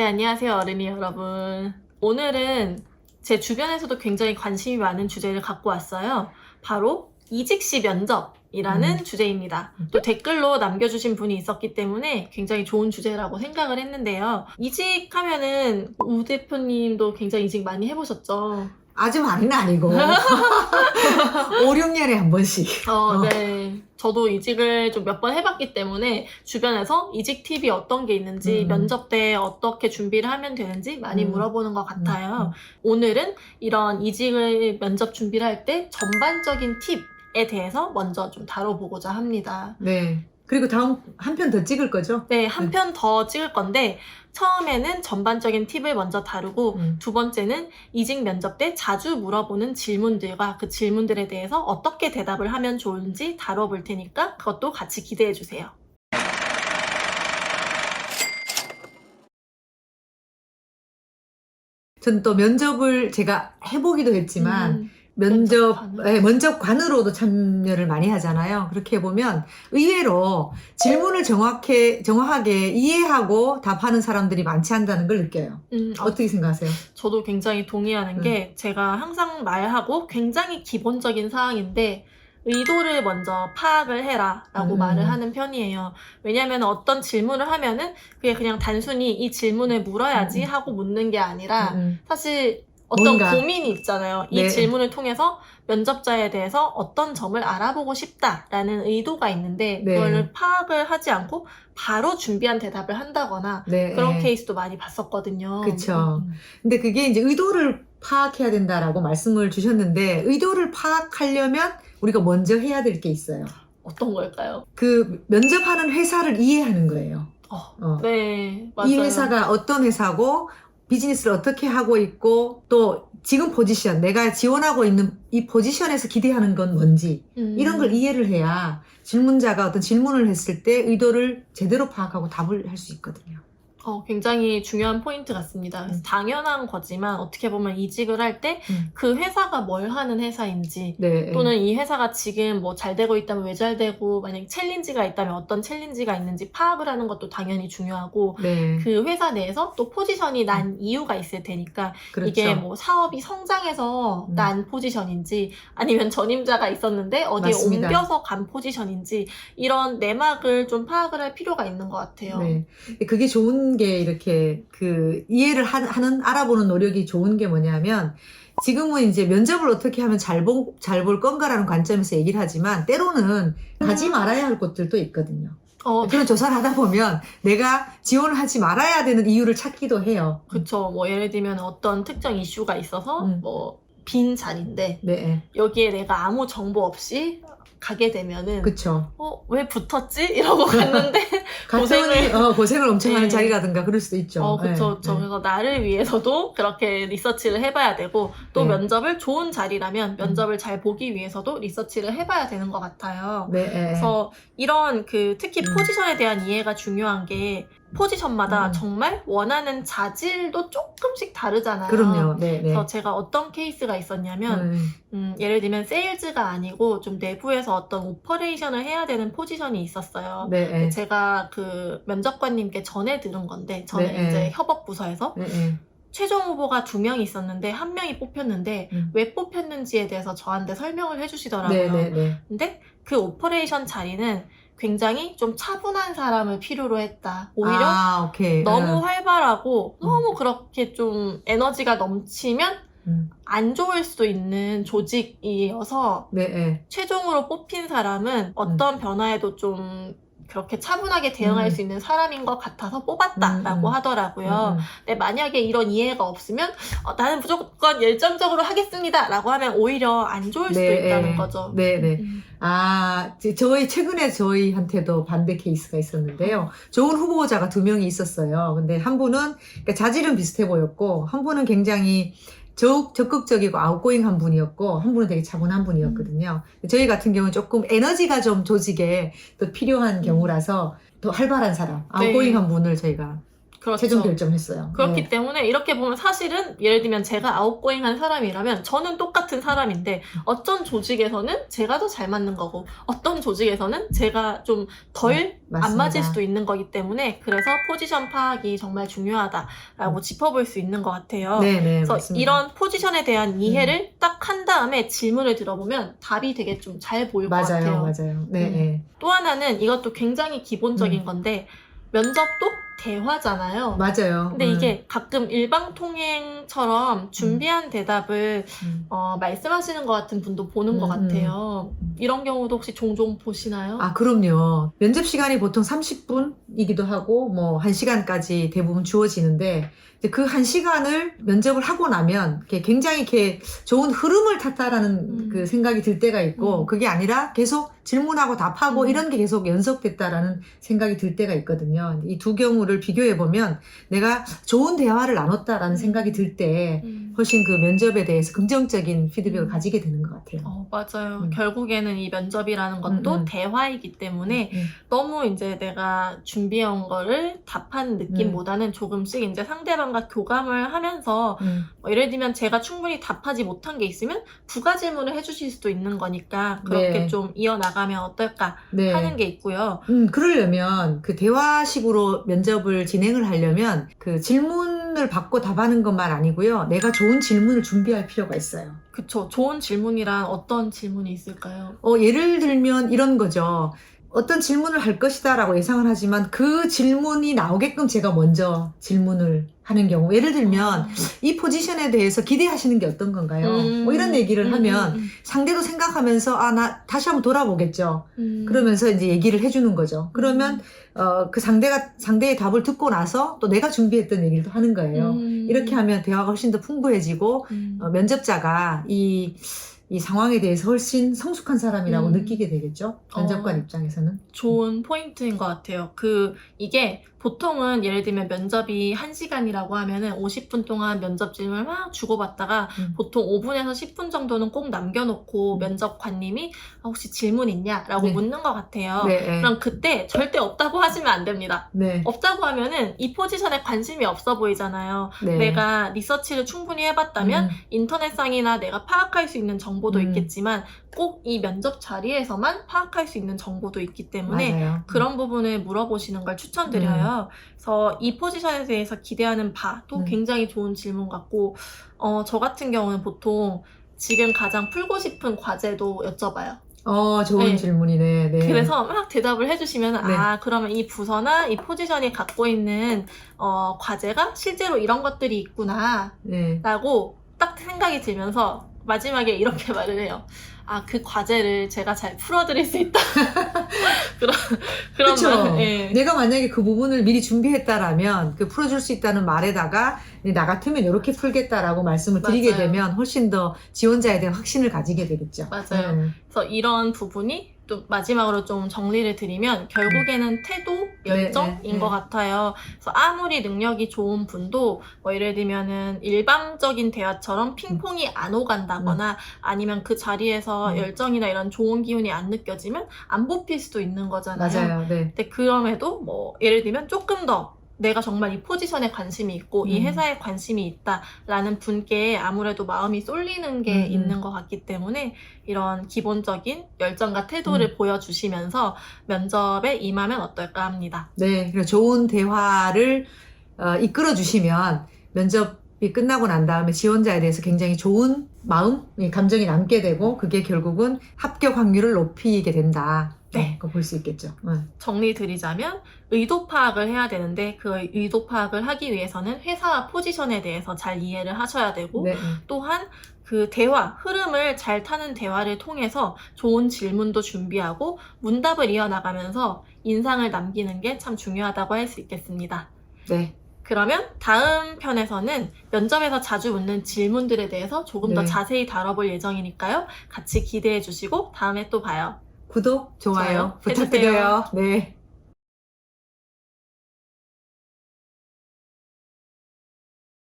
네, 안녕하세요, 어린이 여러분. 오늘은 제 주변에서도 굉장히 관심이 많은 주제를 갖고 왔어요. 바로 이직시 면접이라는 음. 주제입니다. 또 댓글로 남겨주신 분이 있었기 때문에 굉장히 좋은 주제라고 생각을 했는데요. 이직하면은 우 대표님도 굉장히 이직 많이 해보셨죠? 아주 많이는 아니고 5, 6년에 한 번씩 어, 어. 네. 저도 이직을 좀 몇 번 해봤기 때문에 주변에서 이직 팁이 어떤 게 있는지 음. 면접 때 어떻게 준비를 하면 되는지 많이 음. 물어보는 것 같아요. 음. 오늘은 이런 이직을 면접 준비를 할 때 전반적인 팁 에 대해서 먼저 좀 다뤄보고자 합니다. 네 그리고 다음 한 편 더 찍을 거죠? 네, 한 편 더 찍을 건데 처음에는 전반적인 팁을 먼저 다루고 음. 두 번째는 이직 면접 때 자주 물어보는 질문들과 그 질문들에 대해서 어떻게 대답을 하면 좋은지 다뤄볼 테니까 그것도 같이 기대해 주세요. 전 또 면접을 제가 해보기도 했지만 음, 면접 면접관으로. 네, 면접관으로도 참여를 많이 하잖아요. 그렇게 보면 의외로 질문을 정확해 정확하게 이해하고 답하는 사람들이 많지 않다는 걸 느껴요. 음, 어, 어떻게 생각하세요? 저도 굉장히 동의하는 음. 게 제가 항상 말하고 굉장히 기본적인 사항인데 의도를 먼저 파악을 해라 라고 음. 말을 하는 편이에요. 왜냐하면 어떤 질문을 하면은 그게 그냥 단순히 이 질문을 물어야지 음. 하고 묻는 게 아니라 음, 사실 어떤 뭔가. 고민이 있잖아요. 이 네. 질문을 통해서 면접자에 대해서 어떤 점을 알아보고 싶다라는 의도가 있는데 네. 그걸 파악을 하지 않고 바로 준비한 대답을 한다거나 네. 그런 네. 케이스도 많이 봤었거든요. 그쵸. 음. 근데 그게 이제 의도를 파악해야 된다라고 말씀을 주셨는데 의도를 파악하려면 우리가 먼저 해야 될 게 있어요. 어떤 걸까요? 그 면접하는 회사를 이해하는 거예요. 어, 어. 네, 맞아요. 이 회사가 어떤 회사고 비즈니스를 어떻게 하고 있고 또 지금 포지션 내가 지원하고 있는 이 포지션에서 기대하는 건 뭔지 음. 이런 걸 이해를 해야 질문자가 어떤 질문을 했을 때 의도를 제대로 파악하고 답을 할 수 있거든요. 어, 굉장히 중요한 포인트 같습니다. 그래서 음. 당연한 거지만 어떻게 보면 이직을 할 때 그 음. 회사가 뭘 하는 회사인지 네. 또는 이 회사가 지금 뭐 잘 되고 있다면 왜 잘 되고 만약 챌린지가 있다면 어떤 챌린지가 있는지 파악을 하는 것도 당연히 중요하고 네. 그 회사 내에서 또 포지션이 난 이유가 있을 테니까 그렇죠. 이게 뭐 사업이 성장해서 음. 난 포지션인지 아니면 전임자가 있었는데 어디에 맞습니다. 옮겨서 간 포지션인지 이런 내막을 좀 파악을 할 필요가 있는 것 같아요. 네. 그게 좋은 게 이렇게 그 이해를 하- 하는 알아보는 노력이 좋은 게 뭐냐면 지금은 이제 면접을 어떻게 하면 잘볼 잘 볼 건가라는 관점에서 얘기를 하지만 때로는 가지 말아야 할 곳들도 있거든요. 어, 그런 조사를 하다 보면 내가 지원을 하지 말아야 되는 이유를 찾기도 해요. 그쵸. 뭐 예를 들면 어떤 특정 이슈가 있어서 음. 뭐 빈 자리인데 네, 여기에 내가 아무 정보 없이 가게 되면은 그쵸. 어, 왜 붙었지? 이러고 갔는데 고생을 어, 고생을 엄청 하는 네. 자리라든가 그럴 수도 있죠. 어, 그쵸, 네, 그쵸. 네. 그래서 나를 위해서도 그렇게 리서치를 해봐야 되고, 또 네. 면접을 좋은 자리라면 면접을 잘 보기 위해서도 리서치를 해봐야 되는 것 같아요. 네, 네. 그래서 이런 그 특히 음. 포지션에 대한 이해가 중요한 게 포지션마다 음. 정말 원하는 자질도 조금씩 다르잖아요. 그럼요. 네, 네. 그래서 제가 어떤 케이스가 있었냐면, 음, 음, 예를 들면 세일즈가 아니고 좀 내부에서 어떤 오퍼레이션을 해야 되는 포지션이 있었어요. 네, 네. 제가 그 면접관님께 전해 들은 건데 저는 네, 이제 네. 협업부서에서 네, 네. 최종 후보가 두 명이 있었는데 한 명이 뽑혔는데 음. 왜 뽑혔는지에 대해서 저한테 설명을 해주시더라고요. 네, 네, 네. 근데 그 오퍼레이션 자리는 굉장히 좀 차분한 사람을 필요로 했다. 오히려 아, 오케이. 너무 음. 활발하고 너무 그렇게 좀 에너지가 넘치면 음. 안 좋을 수도 있는 조직이어서 네, 네. 최종으로 뽑힌 사람은 어떤 변화에도 좀 그렇게 차분하게 대응할 음. 수 있는 사람인 것 같아서 뽑았다라고 음, 음. 하더라고요. 음, 근데 만약에 이런 이해가 없으면 어, 나는 무조건 열정적으로 하겠습니다라고 하면 오히려 안 좋을 수도 네, 있다는 예. 거죠. 네, 네. 음. 아, 지- 저희 최근에 저희한테도 반대 케이스가 있었는데요. 좋은 후보자가 두 명이 있었어요. 근데 한 분은 그러니까 자질은 비슷해 보였고, 한 분은 굉장히 적, 적극적이고 아웃고잉한 분이었고, 한 분은 되게 차분한 분이었거든요. 저희 같은 경우는 조금 에너지가 좀 조직에 더 필요한 음. 경우라서 더 활발한 사람, 아웃고잉한 분을 저희가 그렇죠. 최종 결정했어요. 그렇기 네. 때문에 이렇게 보면 사실은 예를 들면 제가 아웃고잉한 사람이라면 저는 똑같은 사람인데 어떤 조직에서는 제가 더 잘 맞는 거고 어떤 조직에서는 제가 좀 덜안 네. 맞을 수도 있는 거기 때문에 그래서 포지션 파악이 정말 중요하다라고 짚어볼 수 있는 것 같아요. 음. 네, 네, 그래서 맞습니다. 음. 이런 포지션에 대한 이해를 딱한 다음에 질문을 들어보면 답이 되게 좀 잘 보일 것 맞아요, 같아요. 맞아요. 네, 음. 네. 또 하나는 이것도 굉장히 기본적인 음. 건데 면접도 대화잖아요. 맞아요. 근데 음, 이게 가끔 일방통행처럼 준비한 대답을 음. 어, 말씀하시는 것 같은 분도 보는 것 음, 같아요. 이런 경우도 혹시 종종 보시나요? 아, 그럼요. 면접 시간이 보통 30분이기도 하고, 뭐, 1시간까지 대부분 주어지는데, 그 1시간을 면접을 하고 나면, 굉장히 이렇게 좋은 흐름을 탔다라는 음. 그 생각이 들 때가 있고, 음. 그게 아니라 계속 질문하고 답하고 음. 이런 게 계속 연속됐다라는 생각이 들 때가 있거든요. 이 두 경우를 비교해 보면, 내가 좋은 대화를 나눴다라는 생각이 들 때, 음. 훨씬 그 면접에 대해서 긍정적인 피드백을 음. 가지게 되는 것 같아요. 어, 맞아요. 음. 결국에는 이 면접이라는 것도 음, 음. 대화이기 때문에 음. 너무 이제 내가 준비해온 거를 답한 느낌보다는 조금씩 이제 상대방과 교감을 하면서 음. 뭐 예를 들면 제가 충분히 답하지 못한 게 있으면 부가 질문을 해주실 수도 있는 거니까 그렇게 네. 좀 이어나 가면 어떨까 네. 하는 게 있고요. 음, 그러려면 그 대화식으로 면접을 진행을 하려면 그 질문을 받고 답하는 것만 아니고요. 내가 좋은 질문을 준비할 필요가 있어요. 그쵸. 좋은 질문이란 어떤 질문이 있을까요? 어, 예를 들면 이런 거죠. 어떤 질문을 할 것이다 라고 예상을 하지만 그 질문이 나오게끔 제가 먼저 질문을 하는 경우. 예를 들면 이 포지션에 대해서 기대하시는 게 어떤 건가요? 음, 뭐 이런 얘기를 음, 하면 음, 상대도 생각하면서 아, 나 다시 한번 돌아보겠죠. 음. 그러면서 이제 얘기를 해주는 거죠. 그러면 어, 그 상대가, 상대의 답을 듣고 나서 또 내가 준비했던 얘기를 또 하는 거예요. 음. 이렇게 하면 대화가 훨씬 더 풍부해지고, 음. 어, 면접자가 이, 이 상황에 대해서 훨씬 성숙한 사람이라고 음. 느끼게 되겠죠. 면접관 어. 입장에서는. 좋은 포인트인 것 같아요. 그, 이게 보통은 예를 들면 면접이 1시간이라고 하면은 50분 동안 면접 질문을 막 주고받다가 음. 보통 5분에서 10분 정도는 꼭 남겨놓고 음. 면접관님이 아, 혹시 질문 있냐? 라고 네. 묻는 것 같아요. 네, 네. 그럼 그때 절대 없다고 하시면 안 됩니다. 네. 없다고 하면은 이 포지션에 관심이 없어 보이잖아요. 네. 내가 리서치를 충분히 해봤다면 음, 인터넷상이나 내가 파악할 수 있는 정보 도 음. 있겠지만 꼭 이 면접 자리에서만 파악할 수 있는 정보도 있기 때문에 맞아요. 그런 부분을 물어보시는 걸 추천드려요. 그래서 이 포지션에 대해서 기대하는 바도 음. 굉장히 좋은 질문 같고, 어, 저 같은 경우는 보통 지금 가장 풀고 싶은 과제도 여쭤봐요. 어, 좋은 네. 질문이네. 네. 그래서 막 대답을 해주시면, 네. 아, 그러면 이 부서나 이 포지션이 갖고 있는, 어, 과제가 실제로 이런 것들이 있구나. 네. 라고 딱 생각이 들면서 마지막에 이렇게 말을 해요. 아, 그 과제를 제가 잘 풀어드릴 수 있다. 그런, 그런 그쵸. 말. 예. 내가 만약에 그 부분을 미리 준비했다라면 그 풀어줄 수 있다는 말에다가 나 같으면 이렇게 풀겠다라고 말씀을 드리게 맞아요. 되면 훨씬 더 지원자에 대한 확신을 가지게 되겠죠. 맞아요. 네. 그래서 이런 부분이 또 마지막으로 좀 정리를 드리면 결국에는 태도, 열정인 네, 네, 네. 것 같아요. 그래서 아무리 능력이 좋은 분도 뭐 예를 들면은 일방적인 대화처럼 핑퐁이 안 오간다거나 아니면 그 자리에서 음. 열정이나 이런 좋은 기운이 안 느껴지면 안 뽑힐 수도 있는 거잖아요. 맞아요. 네. 근데 그럼에도 뭐 예를 들면 조금 더 내가 정말 이 포지션에 관심이 있고 이 음. 회사에 관심이 있다라는 분께 아무래도 마음이 쏠리는 게 음, 음. 있는 것 같기 때문에 이런 기본적인 열정과 태도를 음. 보여주시면서 면접에 임하면 어떨까 합니다. 네. 그리고 좋은 대화를 어, 이끌어 주시면 면접이 끝나고 난 다음에 지원자에 대해서 굉장히 좋은 마음, 이 감정이 남게 되고 그게 결국은 합격 확률을 높이게 된다. 네. 그거 볼수 있겠죠. 응. 정리 드리자면 의도 파악을 해야 되는데 그 의도 파악을 하기 위해서는 회사와 포지션에 대해서 잘 이해를 하셔야 되고 네. 또한 그 대화, 흐름을 잘 타는 대화를 통해서 좋은 질문도 준비하고 문답을 이어나가면서 인상을 남기는 게 참 중요하다고 할 수 있겠습니다. 네. 그러면 다음 편에서는 면접에서 자주 묻는 질문들에 대해서 조금 더 네. 자세히 다뤄볼 예정이니까요. 같이 기대해 주시고 다음에 또 봐요. 구독, 좋아요 좋아요 부탁드려요. 네.